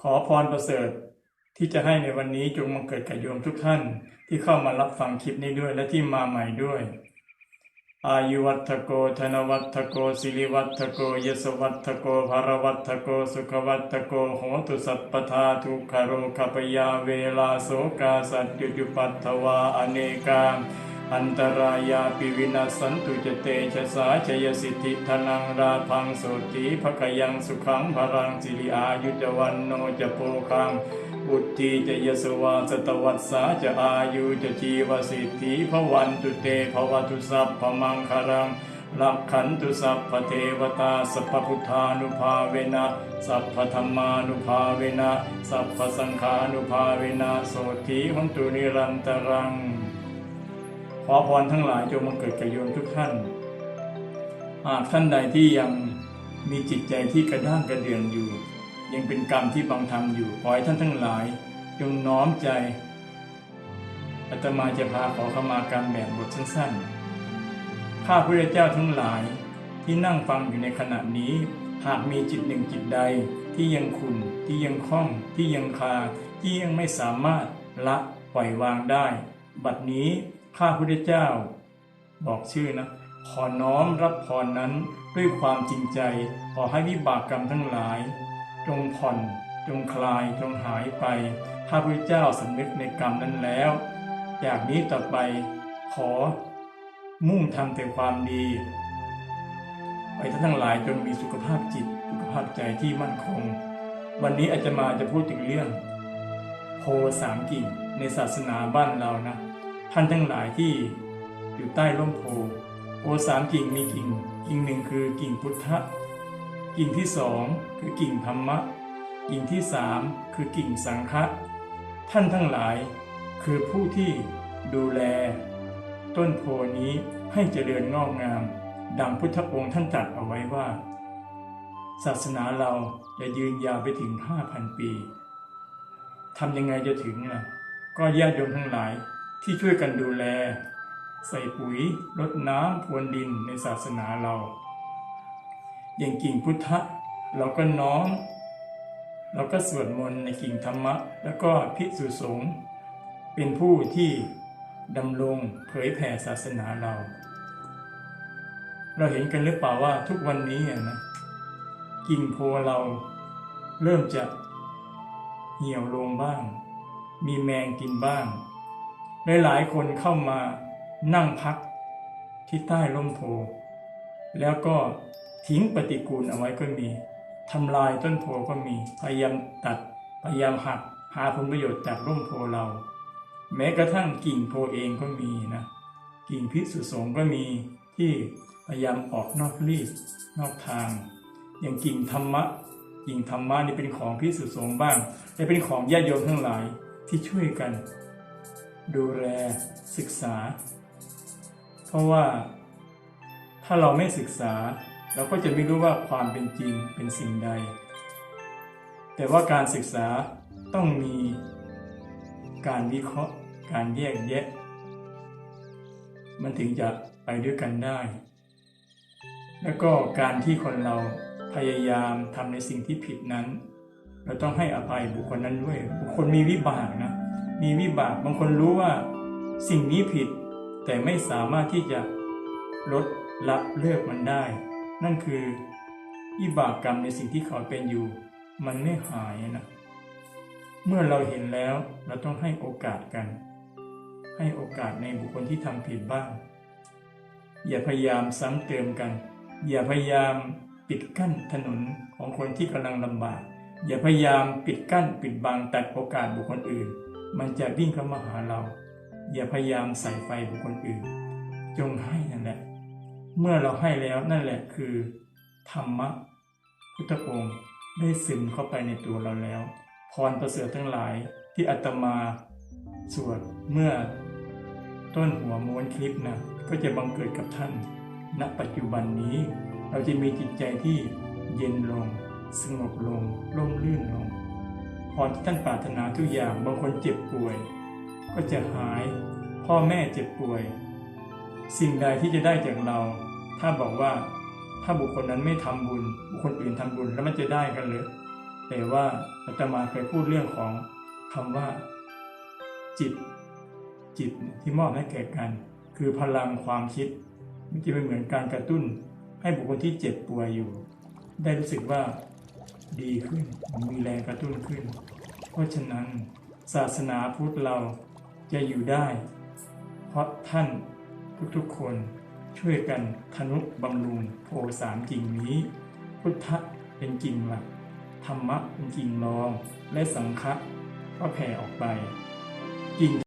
ขอพรประเสริฐที่จะให้ในวันนี้จงบังเกิดกับโยมทุกท่านที่เข้ามารับฟังคลิปนี้ด้วยและที่มาใหม่ด้วย อายุวัตโก ธนวัตโก สิริวัตโก ยศวัตโกภารวัตโก สุขวัตโก โหตุสัพพทาทุกขโรคปยาเวลาโสกาสัจจุจุปัตถวาอเนกา อันตรายาปิวินาสันตุจเตชะสาชยสิทธิธนังราพังโสติภคยังสุขังพรังสิริอายุจวันโนจะโพคังบุตรีจะยสวาสตวัสสาจะอายุจะจีวสิทธิพวันตุเตภวตุสัพพมังคารังลักขันตุสัพพเทวตาสัพพพุทธานุภาเวนะสัพพธรรมานุภาเวนะสัพพสังฆานุภาเวนะโสติหันตุนิรันตรัง ขอพรทั้งหลายจงมาเกิดกับโยมทุกท่าน หากท่านใดที่ยังมีจิตใจที่กระด้างกระเดื่องอยู่ ยังเป็นกรรมที่บังทำอยู่ขอให้ท่านทั้งหลาย จงน้อมใจอาตมาจะพาขอขมากรรมแบบบทสั้นๆ ข้าพระเจ้าทั้งหลายที่นั่งฟังอยู่ในขณะนี้ หากมีจิตหนึ่งจิตใดที่ยังขุนที่ยังคล่องที่ยังคาที่ยังไม่สามารถละปล่อยวางได้ บัดนี้ ข้าพระเจ้า บอกชื่อนะ ขอน้อมรับพรนั้นด้วยความจริงใจ ขอให้วิบากกรรมทั้งหลาย จงผ่อน จงคลาย จงหายไป ข้าพระเจ้าสำนึกในกรรมนั้นแล้ว จากนี้ต่อไปขอ มุ่งทำแต่ความดีให้ท่านทั้งหลายจงมีสุขภาพจิต สุขภาพใจที่มั่นคง วันนี้อาจจะมาจะพูดถึงเรื่อง โพสามกิ่งในศาสนาบ้านเรานะ ท่านทั้งหลายที่อยู่ใต้ร่มโพโพสามกิ่งมีกิ่ง กิ่งหนึ่งคือกิ่งพุทธะกิ่งที่สองคือกิ่งธรรมะ กิ่งที่สามคือกิ่งสังฆะท่านทั้งหลายคือผู้ที่ดูแล ต้นโพนี้ให้เจริญงอกงาม ดังพุทธองค์ท่านตรัสเอาไว้ว่า ศาสนาเราจะยืนยาวไปถึง 5,000 ปีทำยังไงจะถึงล่ะ ก็ญาติโยมทั้งหลาย ที่ช่วยกันดูแล ใส่ปุ๋ยรดน้ำพรวนดินในศาสนาเรา อย่างกิ่งพุทธะเราก็น้อมเราก็สวดมนต์ในกิ่งธรรมะ แล้วก็พิสุสงฆ์เป็นผู้ที่ดำรงเผยแผ่ศาสนาเรา เราเห็นกันหรือเปล่าว่าทุกวันนี้นะกิ่งโพเราเริ่มจะเหี่ยวลงบ้าง มีแมงกินบ้าง หลายๆคนเข้ามานั่งพักที่ใต้ร่มโพแล้วก็ทิ้งปฏิกูลเอาไว้ก็มีทำลายต้นโพก็มี พยายามตัด พยายามหัก หาผลประโยชน์จากร่มโพเรา แม้กระทั่งกิ่งโพเองก็มีนะ กิ่งพิสุสงก็มีที่พยายามออกนอกรีดนอกทาง อย่างกิ่งธรรมะ กิ่งธรรมะนี่เป็นของพิสุสงบ้าง แต่เป็นของญาติโยมทั้งหลายที่ช่วยกัน ดูแลศึกษา เพราะว่าถ้าเราไม่ศึกษา เราก็จะไม่รู้ว่าความเป็นจริงเป็นสิ่งใด แต่ว่าการศึกษาต้องมีการวิเคราะห์ การแยกแยะ มันถึงจะไปด้วยกันได้ แล้วก็การที่คนเราพยายามทำในสิ่งที่ผิดนั้น เราต้องให้อภัยบุคคลนั้นด้วย บุคคลมีวิบากนะ มีวิบากบางคนรู้ว่า สิ่งนี้ผิด แต่ไม่สามารถที่จะลดละเลิกมันได้ นั่นคือวิบากกรรมในสิ่งที่เขาเป็นอยู่ มันไม่หายนะเมื่อเราเห็นแล้วเราต้องให้โอกาสกัน ให้โอกาสในบุคคลที่ทำผิดบ้าง อย่าพยายามซ้ำเติมกัน อย่าพยายามปิดกั้นถนนของคนที่กำลังลำบาก อย่าพยายามปิดกั้นปิดบังตัดโอกาสบุคคลอื่น มันจะวิ่งเข้ามาหาเรา อย่าพยายามใส่ไฟบุคคลอื่น จงให้นั่นแหละ เมื่อเราให้แล้วนั่นแหละคือ ธรรมะ พุทธองค์ได้ซึมเข้าไปในตัวเราแล้ว พรประเสริฐทั้งหลายที่อาตมาสวดเมื่อต้นหัวม้วนคลิปนะก็จะบังเกิดกับท่าน ณ ปัจจุบันนี้ เราจะมีจิตใจที่เย็นลง สงบลง ร่มรื่นลง พรที่ท่านปรารถนาทุกอย่างบางคนเจ็บป่วย ก็จะหาย พ่อแม่เจ็บป่วย สิ่งใดที่จะได้จากเรา ถ้าบอกว่า ถ้าบุคคลนั้นไม่ทำบุญ บุคคลอื่นทำบุญแล้วมันจะได้กันหรือแต่ว่าอาตมาเคยพูดเรื่องของคำว่า จิต จิตที่มอบให้แก่กัน คือพลังความคิดมันจะเป็นเหมือนการกระตุ้น ให้บุคคลที่เจ็บป่วยอยู่ ได้รู้สึกว่า ดีขึ้น มีแรงกระตุ้นขึ้น เพราะฉะนั้น ศาสนาพุทธเราจะอยู่ได้ เพราะท่านทุกๆคนช่วยกันทนุบำรุงโพสามกิ่งนี้ พุทธะเป็นกิ่งหลักธรรมะเป็นกิ่งรองและสังฆะก็แผ่ออกไปกิ่ง